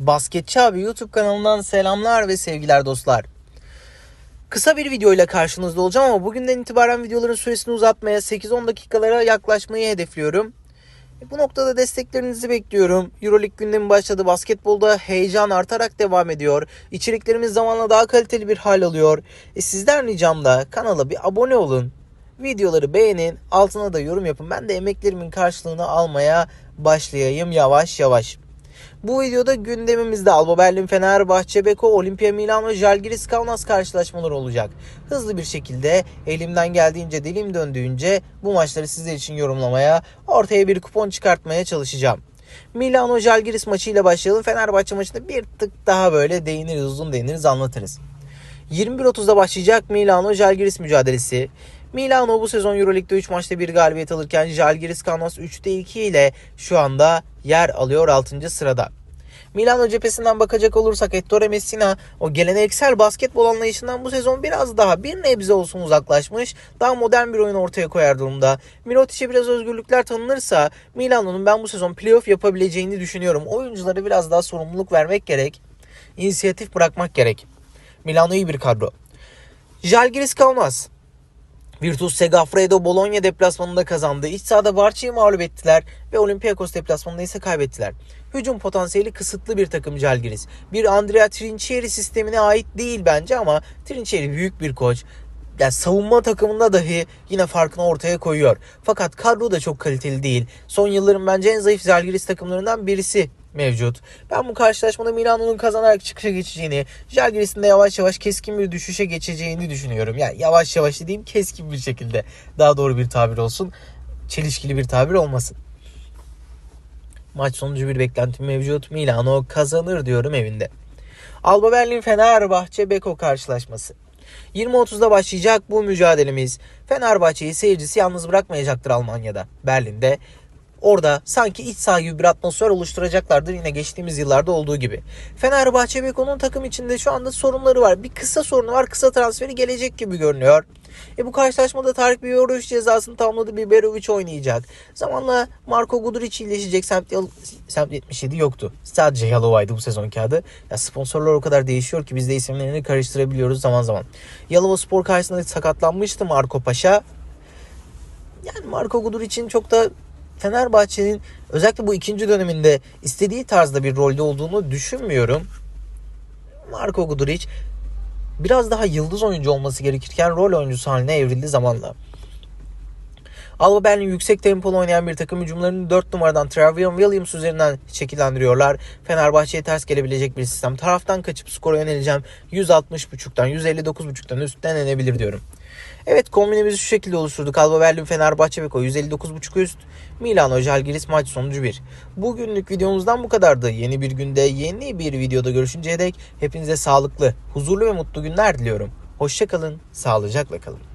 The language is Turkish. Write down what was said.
Basketçi abi YouTube kanalından selamlar ve sevgiler dostlar. Kısa bir video ile karşınızda olacağım ama bugünden itibaren videoların süresini uzatmaya 8-10 dakikalara yaklaşmayı hedefliyorum. E, Bu noktada desteklerinizi bekliyorum. Euroleague gündemi başladı. Basketbolda heyecan artarak devam ediyor. İçeriklerimiz zamanla daha kaliteli bir hal alıyor. E sizden ricam da kanala bir abone olun. Videoları beğenin. Altına da yorum yapın. Ben de emeklerimin karşılığını almaya başlayayım yavaş yavaş. Bu videoda gündemimizde Alba Berlin, Fenerbahçe, Beko, Olimpia Milano, Žalgiris, Kaunas karşılaşmaları olacak. Hızlı bir şekilde elimden geldiğince dilim döndüğünce bu maçları sizler için yorumlamaya, ortaya bir kupon çıkartmaya çalışacağım. Milano Žalgiris maçıyla başlayalım. Fenerbahçe maçında bir tık daha böyle değiniriz, uzun değiniriz, anlatırız. 21.30'da başlayacak Milano Žalgiris mücadelesi. Milano bu sezon Euroleague'de 3 maçta bir galibiyet alırken Žalgiris Kaunas 3'te 2 ile şu anda yer alıyor 6. sırada. Milano cephesinden bakacak olursak Ettore Messina o geleneksel basketbol anlayışından bu sezon biraz daha bir nebze olsun uzaklaşmış. Daha modern bir oyun ortaya koyar durumda. Mirotic'e biraz özgürlükler tanınırsa Milano'nun ben bu sezon playoff yapabileceğini düşünüyorum. Oyunculara biraz daha sorumluluk vermek gerek. İnisiyatif bırakmak gerek. Milano iyi bir kadro. Žalgiris Kaunas. Virtus Segafredo Bologna deplasmanında kazandı. İç sahada Barça'yı mağlup ettiler ve Olympiakos deplasmanında ise kaybettiler. Hücum potansiyeli kısıtlı bir takım Žalgiris. Bir Andrea Trinchieri sistemine ait değil bence ama Trinchieri büyük bir koç. Yani savunma takımında dahi yine farkını ortaya koyuyor. Fakat kadro da çok kaliteli değil. Son yılların bence en zayıf Žalgiris takımlarından birisi mevcut. Ben bu karşılaşmada Milano'nun kazanarak çıkışa geçeceğini, Žalgiris'in de yavaş yavaş keskin bir düşüşe geçeceğini düşünüyorum. Yani yavaş yavaş dediğim keskin bir şekilde. Daha doğru bir tabir olsun. Çelişkili bir tabir olmasın. Maç sonucu bir beklentim mevcut. Milano kazanır diyorum evinde. Alba Berlin Fenerbahçe Beko karşılaşması. 20.30'da başlayacak bu mücadelemiz. Fenerbahçe'yi seyircisi yalnız bırakmayacaktır Almanya'da. Berlin'de Orada sanki iç saha gibi bir atmosfer oluşturacaklardır yine geçtiğimiz yıllarda olduğu gibi. Fenerbahçe Beko'nun takım içinde şu anda sorunları var. Bir kısa sorunu var. Kısa transferi gelecek gibi görünüyor. E bu karşılaşmada Tarık Biberovic cezasını tamamladı. Biberovic oynayacak. Zamanla Marco Guduric iyileşecek. Semt, Semt 77 yoktu. Sadece Yalova'ydı bu sezonki adı. Ya sponsorlar o kadar değişiyor ki biz de isimlerini karıştırabiliyoruz zaman zaman. Yalova Spor karşısında sakatlanmıştı Marco Paşa. Yani Marco Guduric'in çok da Fenerbahçe'nin özellikle bu ikinci döneminde istediği tarzda bir rolde olduğunu düşünmüyorum. Marco Guduric biraz daha yıldız oyuncu olması gerekirken rol oyuncusu haline evrildi zamanla. Alba Berlin yüksek tempolu oynayan bir takım hücumlarını 4 numaradan Travion Williams üzerinden şekillendiriyorlar. Fenerbahçe'ye ters gelebilecek bir sistem. Taraftan kaçıp skora yöneleceğim. 160.5'tan 159.5'tan üstten denenebilir diyorum. Evet kombinimizi şu şekilde oluşturduk. Alba Berlin, Fenerbahçe, Beko 159.5 üst. Milano, Žalgiris maç sonucu 1. Bugünlük videomuzdan bu kadardı. Yeni bir günde yeni bir videoda görüşünceye dek hepinize sağlıklı, huzurlu ve mutlu günler diliyorum. Hoşçakalın, sağlıcakla kalın.